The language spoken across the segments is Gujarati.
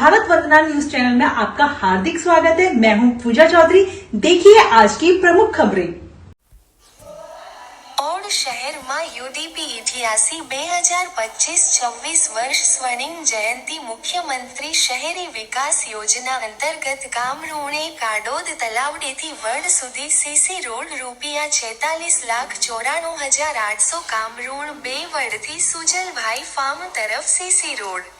मतदान न्यूज चैनल में आपका हार्दिक स्वागत है मैं हूं पूजा चौधरी देखिए आज की प्रमुख खबरें ઓડ શહેરમાં યુડીપી ઇઠ્યાસી બે હજાર પચીસ છવ્વીસ વર્ષ સ્વર્ણિમ જયંતિ મુખ્યમંત્રી શહેરી વિકાસ યોજના અંતર્ગત ગામરૂણે કાડોદ તલાવડીથી વડ સુધી સીસી રોડ રૂપિયા છેતાલીસ લાખ ચોરાણું હજાર આઠસો કામરૂણ બે વડથી સુજલભાઈ ફાર્મ તરફ સીસી રોડ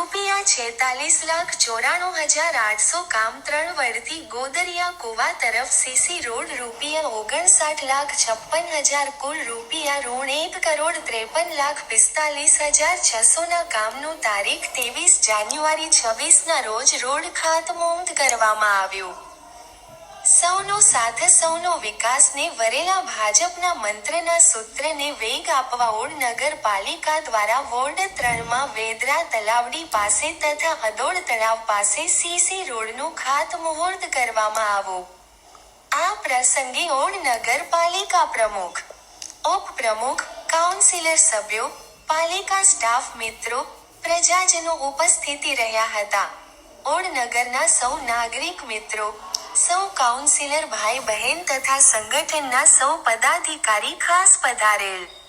રૂપિયા છેતાલીસ લાખ ચોરાણું હજાર આઠસો કામ ત્રણ વડથી ગોદરિયા કુવા તરફ સીસી રોડ રૂપિયા ઓગણસાઠ લાખ છપ્પન હજાર કુલ રૂપિયા ઋણ એક કરોડ ત્રેપન લાખ પિસ્તાલીસ હજાર છસોના કામનું તારીખ ત્રેવીસ જાન્યુઆરી છવ્વીસના રોજ રોડ ખાતમુહૂર્ત કરવામાં આવ્યું. સૌનો સાથ, સૌનો વિકાસને વરેલા ભાજપના મંત્રના સૂત્રને વેગ આપવા ઓડ નગરપાલિકા દ્વારા વોર્ડ ત્રણમાં વેદરા તલાવડી પાસે તથા અદોડ તળાવ પાસે સીસી રોડનું ખાતમુહૂર્ત કરવામાં આવ્યું. આ પ્રસંગે ઓડ નગરપાલિકા પ્રમુખ ઉપપ્રમુખ કાઉન્સિલર સભ્યો, પાલિકા સ્ટાફ મિત્રો, પ્રજાજનો ઉપસ્થિતિ રહ્યા હતા. ઓડ નગરના સૌ નાગરિક મિત્રો સૌ કાઉન્સિલર ભાઈ બહેન તથા સંગઠનના સૌ પદાધિકારી ખાસ પધારેલ.